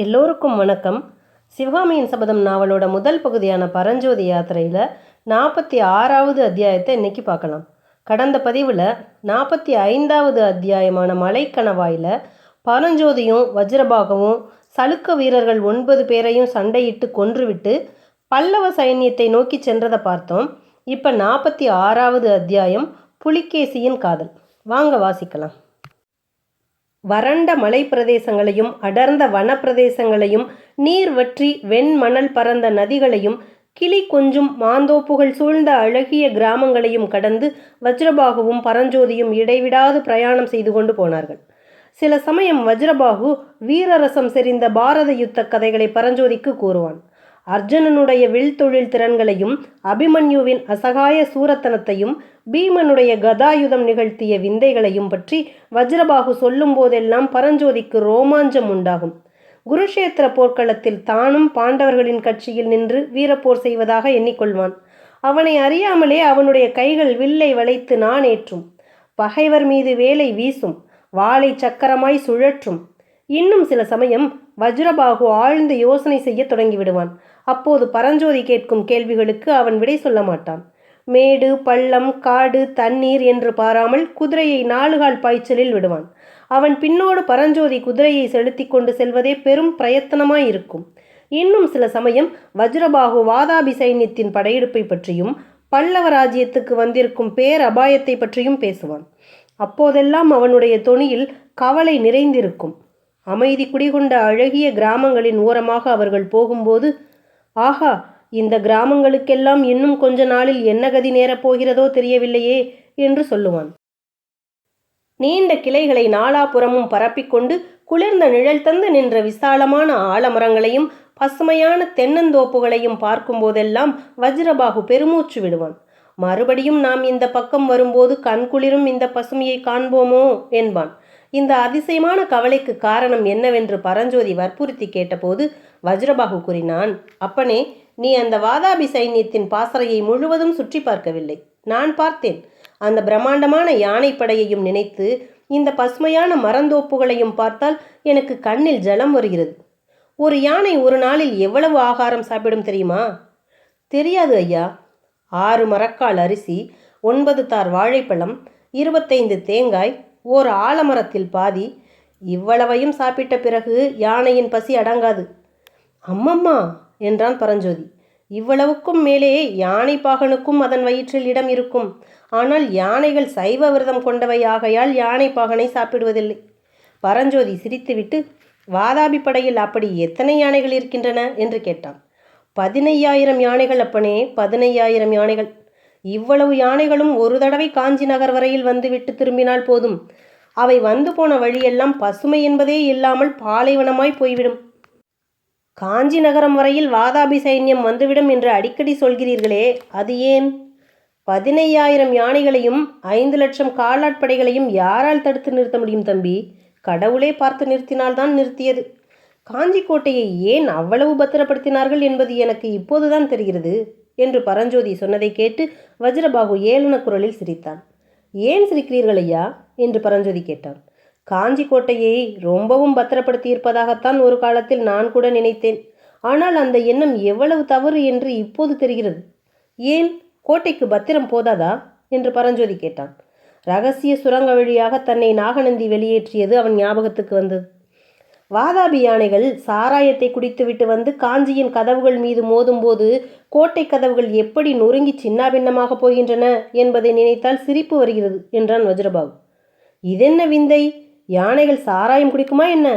எல்லோருக்கும் வணக்கம். சிவகாமியின் சபதம் நாவலோட முதல் பகுதியான பரஞ்சோதி யாத்திரையில் நாற்பத்தி ஆறாவது அத்தியாயத்தை இன்னைக்கு பார்க்கலாம். கடந்த பதிவில் நாற்பத்தி ஐந்தாவது அத்தியாயமான மலைக்கணவாயில் பரஞ்சோதியும் வஜ்ரபாகவும் சலுக்க வீரர்கள் ஒன்பது பேரையும் சண்டையிட்டு கொன்றுவிட்டு பல்லவ சைன்யத்தை நோக்கி சென்றதை பார்த்தோம். இப்போ நாற்பத்தி ஆறாவது அத்தியாயம் புலிகேசியின் காதல். வாங்க வாசிக்கலாம். வறண்ட மலைப்பிரதேசங்களையும் அடர்ந்த வனப்பிரதேசங்களையும் நீர் வற்றி வெண்மணல் பறந்த நதிகளையும் கிளி கொஞ்சும் மாந்தோப்புகள் சூழ்ந்த அழகிய கிராமங்களையும் கடந்து வஜ்ரபாகுவும் பரஞ்சோதியும் இடைவிடாது பிரயாணம் செய்து கொண்டு போனார்கள். சில சமயம் வஜ்ரபாகு வீரரசம் செறிந்த பாரத யுத்த கதைகளை பரஞ்சோதிக்கு கூறுவான். அர்ஜுனனுடைய வில் தொழில் திறன்களையும் அபிமன்யுவின் அசகாய சூரத்தனத்தையும் பீமனுடைய கதாயுதம் நிகழ்த்திய விந்தைகளையும் பற்றி வஜ்ரபாகு சொல்லும் போதெல்லாம் பரஞ்சோதிக்கு ரோமாஞ்சம் உண்டாகும். குருஷேத்திர போர்க்களத்தில் தானும் பாண்டவர்களின் கட்சியில் நின்று வீரப்போர் செய்வதாக எண்ணிக்கொள்வான். அவனை அறியாமலே அவனுடைய கைகள் வில்லை வளைத்து நாணேற்றும். பகைவர் மீது வேலை வீசும் வாளை சக்கரமாய் சுழற்றும். இன்னும் சில சமயம் வஜ்ரபாகு ஆழ்ந்து யோசனை செய்ய தொடங்கிவிடுவான். அப்போது பரஞ்சோதி கேட்கும் கேள்விகளுக்கு அவன் விடை சொல்ல மாட்டான். மேடு பள்ளம் காடு தண்ணீர் என்று பாராமல் குதிரையை நாலுகால் பாய்ச்சலில் விடுவான். அவன் பின்னோடு பரஞ்சோதி குதிரையை செலுத்தி கொண்டு செல்வதே பெரும் பிரயத்தனமாயிருக்கும் இன்னும் சில சமயம் வஜ்ரபாகு வாதாபி சைன்யத்தின் படையெடுப்பை பற்றியும் பல்லவ ராஜ்யத்துக்கு வந்திருக்கும் பேர் அபாயத்தை பற்றியும் பேசுவான். அப்போதெல்லாம் அவனுடைய தொனியில் கவலை நிறைந்திருக்கும். அமைதி குடிகொண்ட அழகிய கிராமங்களின் ஓரமாக அவர்கள் போகும்போது ஆஹா இந்த கிராமங்களுக்கெல்லாம் இன்னும் கொஞ்ச நாளில் என்ன கதி நேரப் போகிறதோ தெரியவில்லையே என்று சொல்லுவான். நீண்ட கிளைகளை நாலாபுறமும் பரப்பிக்கொண்டு குளிர்ந்த நிழல் தந்து நின்ற விசாலமான ஆலமரங்களையும் பசுமையான தென்னந்தோப்புகளையும் பார்க்கும்போதெல்லாம் வஜ்ரபாகு பெருமூச்சு விடுவான். மறுபடியும் நாம் இந்த பக்கம் வரும்போது கண்குளிரும் இந்த பசுமையை காண்போமோ? என்பான். இந்த அதிசயமான கவலைக்கு காரணம் என்னவென்று பரஞ்சோதி வற்புறுத்தி கேட்டபோது வஜ்ரபாகு கூறினான் அப்பனே நீ அந்த வாதாபி சைன்யத்தின் பாசறையை முழுவதும் சுற்றி பார்க்கவில்லை. நான் பார்த்தேன். அந்த பிரம்மாண்டமான யானைப்படையையும் நினைத்து இந்த பசுமையான மரந்தோப்புகளையும் பார்த்தால் எனக்கு கண்ணில் ஜலம் வருகிறது. ஒரு யானை ஒரு நாளில் எவ்வளவு ஆகாரம் சாப்பிடும் தெரியுமா? தெரியாது ஐயா. ஆறு மரக்கால் அரிசி ஒன்பது தார் வாழைப்பழம் இருபத்தைந்து தேங்காய் ஓர் ஆலமரத்தில் பாதி இவ்வளவையும் சாப்பிட்ட பிறகு யானையின் பசி அடங்காது. அம்மம்மா! என்றான் பரஞ்சோதி. இவ்வளவுக்கும் மேலே யானை பாகனுக்கும் அதன் வயிற்றில் இடம் இருக்கும். ஆனால் யானைகள் சைவ விரதம் கொண்டவை ஆகையால் யானை பாகனை சாப்பிடுவதில்லை. பரஞ்சோதி சிரித்துவிட்டு வாதாபி படையில் அப்படி எத்தனை யானைகள் இருக்கின்றன? என்று கேட்டான். பதினையாயிரம் யானைகள் அப்பனே பதினையாயிரம் யானைகள். இவ்வளவு யானைகளும் ஒரு தடவை காஞ்சி நகர் வரையில் வந்துவிட்டு திரும்பினால் போதும். அவை வந்து போன வழியெல்லாம் பசுமை என்பதே இல்லாமல் பாலைவனமாய் போய்விடும். காஞ்சி நகரம் வரையில் வாதாபி சைன்யம் வந்துவிடும் என்று அடிக்கடி சொல்கிறீர்களே அது ஏன்? பதினையாயிரம் யானைகளையும் ஐந்து லட்சம் காலாட்படைகளையும் யாரால் தடுத்து நிறுத்த முடியும் தம்பி? கடவுளே பார்த்து நிறுத்தினால்தான் நிறுத்தியது. காஞ்சி கோட்டையை ஏன் அவ்வளவு பத்திரப்படுத்தினார்கள் என்பது எனக்கு இப்போதுதான் தெரிகிறது. என்று பரஞ்சோதி சொன்னதை கேட்டு வஜ்ரபாகு ஏளன குரலில் சிரித்தான். ஏன் சிரிக்கிறீர்கள் ஐயா என்று பரஞ்சோதி கேட்டான். காஞ்சி கோட்டையை ரொம்பவும் பத்திரப்படுத்தி இருப்பதாகத்தான் ஒரு காலத்தில் நான் கூட நினைத்தேன். ஆனால் அந்த எண்ணம் எவ்வளவு தவறு என்று இப்போது தெரிகிறது. ஏன்? கோட்டைக்கு பத்திரம் போதாதா? என்று பரஞ்சோதி கேட்டான். ரகசிய சுரங்க வழியாக தன்னை நாகநந்தி வெளியேற்றியது அவன் ஞாபகத்துக்கு வந்தது. வாதாபி யானைகள் சாராயத்தை குடித்துவிட்டு வந்து காஞ்சியின் கதவுகள் மீது மோதும்போது கோட்டை கதவுகள் எப்படி நொறுங்கி சின்னாபின்னமாக போகின்றன என்பதை நினைத்தால் சிரிப்பு வருகிறது என்றான் வஜ்ரபாபு இதென்ன விந்தை? யானைகள் சாராயம் குடிக்குமா என்ன?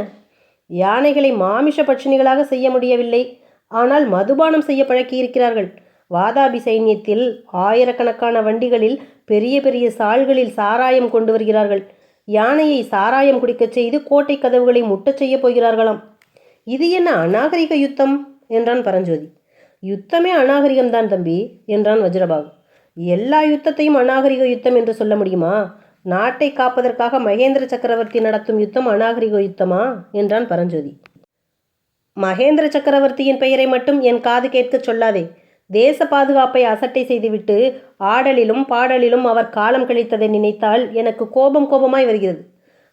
யானைகளை மாமிஷ பட்சணிகளாக செய்ய முடியவில்லை. ஆனால் மதுபானம் செய்ய பழக்கியிருக்கிறார்கள். வாதாபி சைன்யத்தில் ஆயிரக்கணக்கான வண்டிகளில் பெரிய பெரிய சால்களில் சாராயம் கொண்டு வருகிறார்கள். யானையை சாராயம் குடிக்கச் செய்து கோட்டை கதவுகளை முட்டச் செய்ய போகிறார்களாம். இது என்ன அநாகரிக யுத்தம்? என்றான் பரஞ்சோதி. யுத்தமே அநாகரிகம்தான் தம்பி என்றான் வஜ்ரபாபு எல்லா யுத்தத்தையும் அநாகரிக யுத்தம் என்று சொல்ல முடியுமா? நாட்டை காப்பதற்காக மகேந்திர சக்கரவர்த்தி நடத்தும் யுத்தம் அநாகரிக யுத்தமா? என்றான் பரஞ்சோதி. மகேந்திர சக்கரவர்த்தியின் பெயரை மட்டும் என் காது கேட்க சொல்லாதே. தேச பாதுகாப்பை அசட்டை செய்துவிட்டு ஆடலிலும் பாடலிலும் அவர் காலம் கழித்ததை நினைத்தால் எனக்கு கோபம் கோபமாய் வருகிறது.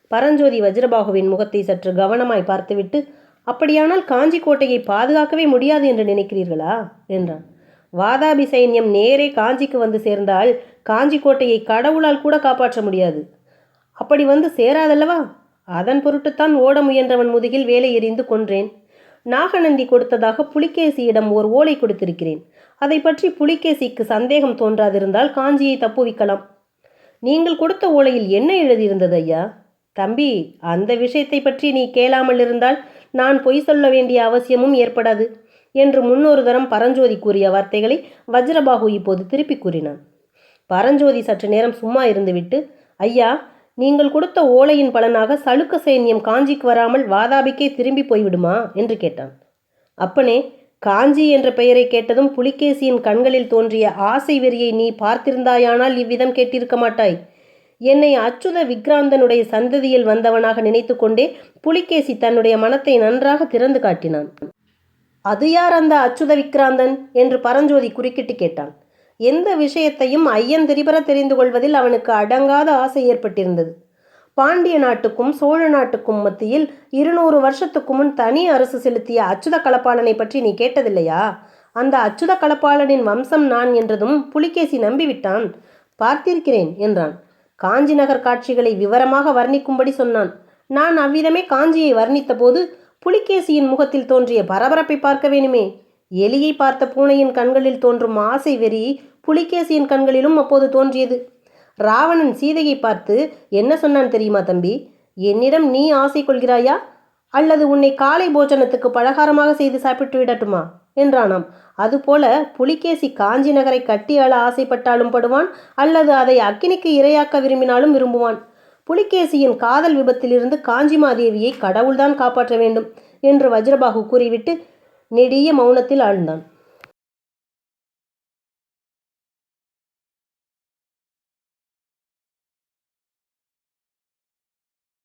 பரஞ்சோதி வஜ்ரபாகுவின் முகத்தை சற்று கவனமாய் பார்த்துவிட்டு அப்படியானால் காஞ்சி கோட்டையை பாதுகாக்கவே முடியாது என்று நினைக்கிறீர்களா? என்றான். வாதாபி சைன்யம் நேரே காஞ்சிக்கு வந்து சேர்ந்தால் காஞ்சி கோட்டையை கடவுளால் கூட காப்பாற்ற முடியாது. அப்படி வந்து சேராதல்லவா? அதன் பொருட்டுத்தான் ஓட முயன்றவன் முதுகில் வேலை எறிந்து கொன்றேன். நாகநந்தி கொடுத்ததாக புலிகேசியிடம் ஓர் ஓலை கொடுத்திருக்கிறேன். அதை பற்றி புலிகேசிக்கு சந்தேகம் தோன்றாதிருந்தால் காஞ்சியை தப்புவிக்கலாம். நீங்கள் கொடுத்த ஓலையில் என்ன எழுதியிருந்தது ஐயா? தம்பி அந்த விஷயத்தை பற்றி நீ கேளாமல் இருந்தால் நான் பொய் சொல்ல வேண்டிய அவசியமும் ஏற்படாது என்று முன்னொரு தரம் பரஞ்சோதி கூறிய வார்த்தைகளை வஜ்ரபாகு இப்போது திருப்பி கூறினான். பரஞ்சோதி சற்று நேரம் சும்மா இருந்துவிட்டு ஐயா நீங்கள் கொடுத்த ஓலையின் பலனாக சளுக்க சைன்யம் காஞ்சிக்கு வராமல் வாதாபிக்கே திரும்பி போய்விடுமா? என்று கேட்டான். அப்பனே காஞ்சி என்ற பெயரை கேட்டதும் புலிகேசியின் கண்களில் தோன்றிய ஆசை வெறியை நீ பார்த்திருந்தாயானால் இவ்விதம் கேட்டிருக்க மாட்டாய். என்னை அச்சுத விக்ராந்தனுடைய சந்ததியில் வந்தவனாக நினைத்துக்கொண்டே புலிகேசி தன்னுடைய மனத்தை நன்றாக திறந்து காட்டினான். அது யார் அந்த அச்சுத விக்ராந்தன்? என்று பரஞ்சோதி குறுக்கிட்டு கேட்டான். எந்த விஷயத்தையும் ஐயன் திரிபர தெரிந்து கொள்வதில் அவனுக்கு அடங்காத ஆசை ஏற்பட்டிருந்தது. பாண்டிய நாட்டுக்கும் சோழ நாட்டுக்கும் மத்தியில் இருநூறு வருஷத்துக்கு முன் தனி அரசு செலுத்திய அச்சுத கலப்பாளனை பற்றி நீ கேட்டதில்லையா? அந்த அச்சுத கலப்பாளனின் வம்சம் நான் என்றதும் புலிகேசி நம்பிவிட்டான். பார்த்திருக்கிறேன் என்றான். காஞ்சி நகர் காட்சிகளை விவரமாக வர்ணிக்கும்படி சொன்னான். நான் அவ்விதமே காஞ்சியை வர்ணித்த போது புலிகேசியின் முகத்தில் தோன்றிய பரபரப்பை பார்க்க வேணுமே. எலியை பார்த்த பூனையின் கண்களில் தோன்றும் ஆசை வெறி புலிகேசியின் கண்களிலும் அப்போது தோன்றியது. ராவணன் சீதையை பார்த்து என்ன சொன்னான் தெரியுமா தம்பி? என்னிடம் நீ ஆசை கொள்கிறாயா? அல்லது உன்னை காலை போஜனத்துக்கு பலகாரமாக செய்து சாப்பிட்டு விடட்டுமா? என்றானாம். அதுபோல புலிகேசி காஞ்சி நகரை கட்டி அழ ஆசைப்பட்டாலும் படுவான் அல்லது அதை அக்கினிக்கு இரையாக்க விரும்பினாலும் விரும்புவான். புலிகேசியின் காதல் விபத்திலிருந்து காஞ்சிமாதேவியை கடவுள்தான் காப்பாற்ற வேண்டும் என்று வஜ்ரபாகு கூறிவிட்டு நெடிய மௌனத்தில் ஆழ்ந்தான்.